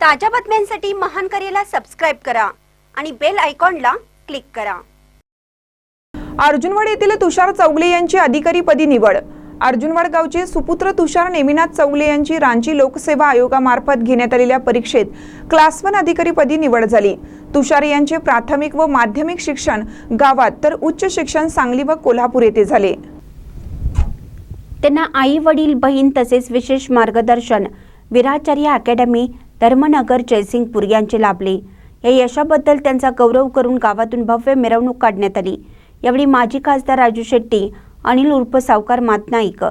ताज्या बातम्यांसाठी महान करेला सबस्क्राईब करा आणि बेल आयकॉनला क्लिक करा. अर्जुनवाड येथील तुषार चौगले यांची अधिकारीपदी निवड. अर्जुनवाड गावचे सुपुत्र तुषार नेमिनाथ चौगले यांची रांची लोकसेवा आयोगामार्फत घेण्यात आलेल्या परीक्षेत क्लास वन अधिकारीपदी निवड झाली. तुषार यांचे प्राथमिक व माध्यमिक शिक्षण गावात तर उच्च शिक्षण सांगली व कोल्हापूर येथे झाले. त्यांना आई वडील बहीण तसेच विशेष मार्गदर्शन विराचार्य अकॅडमी धर्मनगर जयसिंगपूर यांचे लाभले. या यशाबद्दल त्यांचा गौरव करून गावातून भव्य मिरवणूक काढण्यात आली. यावेळी माजी खासदार राजू शेट्टी अनिल उर्फ सावकार मातनाईक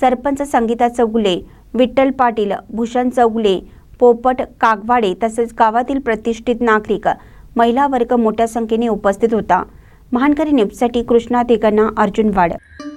सरपंच संगीता चौगुले विठ्ठल पाटील भूषण चौगुले पोपट कागवाडे तसेच गावातील प्रतिष्ठित नागरिक महिला वर्ग मोठ्या संख्येने उपस्थित होता. महानकरी न्यूजसाठी कृष्णा तेगण्णा अर्जुन वाड.